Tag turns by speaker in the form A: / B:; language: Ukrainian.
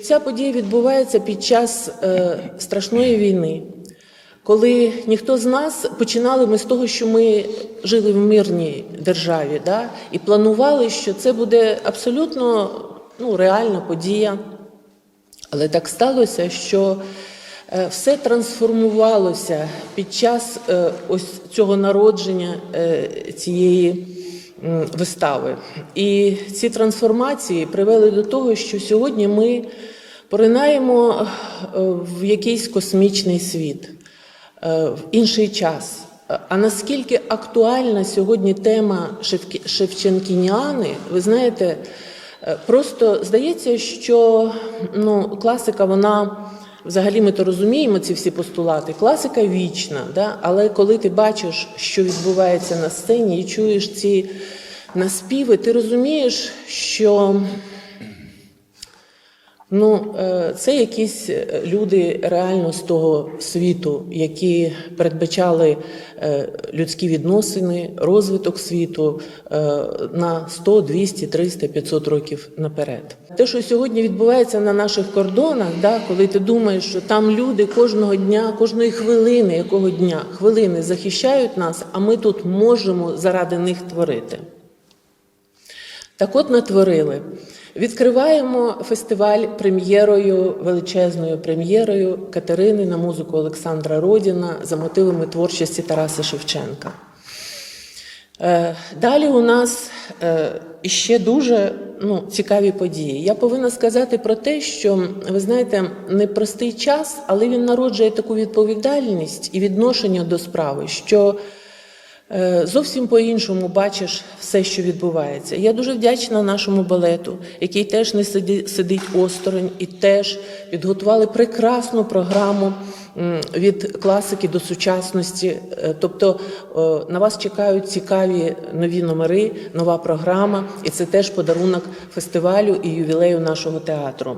A: Ця подія відбувається під час е, страшної війни, коли ніхто з нас починали ми з того, що ми жили в мирній державі, да? і планували, що це буде абсолютно ну, реальна подія. Але так сталося, що е, все трансформувалося під час е, ось цього народження е, цієї вистави. І ці трансформації привели до того, що сьогодні ми поринаємо е, в якийсь космічний світ, е, в інший час. А наскільки актуальна сьогодні тема Шевченкініани, ви знаєте, е, просто здається, що ну, класика, вона взагалі ми то розуміємо, ці всі постулати. Класика вічна, да? але коли ти бачиш, що відбувається на сцені, і чуєш ці наспіви, ти розумієш, що Ну, е, це якісь е, люди реально з того світу, які передбачали е, людські відносини, розвиток світу на 100, 200, 300, 500 років наперед. Те, що сьогодні відбувається на наших кордонах, да, коли ти думаєш, що там люди кожного дня, кожної хвилини, якого дня, хвилини захищають нас, а ми тут можемо заради них творити. Так от натворили. Відкриваємо фестиваль прем'єрою, величезною прем'єрою Катерини на музику Олександра Родіна за мотивами творчості Тараса Шевченка. Е, Далі у нас е, іще дуже ну, цікаві події. Я повинна сказати про те, що ви знаєте, непростий час, але він народжує таку відповідальність і відношення до справи, що Зовсім по-іншому бачиш все, що відбувається. Я дуже вдячна нашому балету, який теж не сидить осторонь і теж підготували прекрасну програму від класики до сучасності. Е, Тобто е, на вас чекають цікаві нові номери, нова програма, і це теж подарунок фестивалю і ювілею нашого театру.